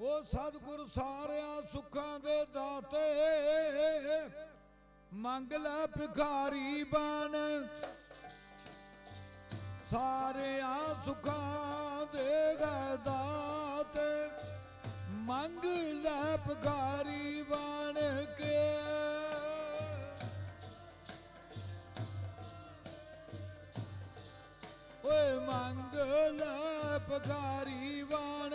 ਉਹ ਸਤਿਗੁਰ ਸਾਰਿਆਂ ਸੁੱਖਾਂ ਦੇ ਦਾਤੇ। ਮੰਗ ਲੈ ਭਿਖਾਰੀ ਬਣ। ਸਾਰਿਆਂ ਸੁੱਖਾਂ ਦੇ ਦਾਤੇ। ਮੰਗ ਲੈ ਭਿਖਾਰੀ ਬਣ ਕੇ। ਓਏ ਮੰਗ ਲੈ ਭਿਖਾਰੀ ਬਣ।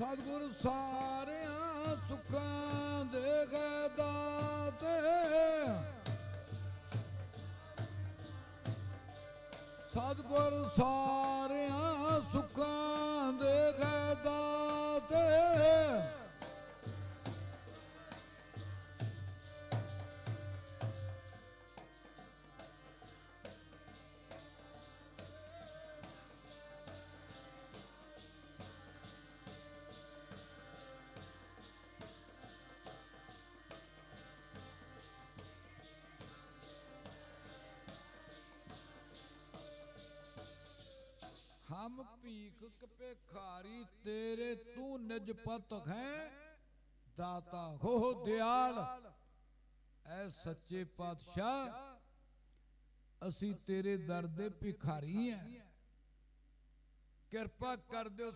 ਸਤਿਗੁਰ ਸਾਰਿਆਂ ਸੁੱਖਾਂ ਦੇ ਦਾਤੇ ਸਤਿਗੁਰ ਸਾਰਿਆਂ ਸੁੱਖਾਂ ਹਮ ਭੀਖ ਕਪੇਖਾਰੀ, ਤੇਰੇ ਤੂੰ ਨਿਜ ਪਤ ਹੈ। ਦਾਤਾ ਹੋ ਦਿਆਲ, ਐ ਸੱਚੇ ਪਾਤਸ਼ਾਹ, ਅਸੀਂ ਤੇਰੇ ਦਰ ਦੇ ਭਿਖਾਰੀ ਐ। ਕਿਰਪਾ ਕਰ ਦਿਓ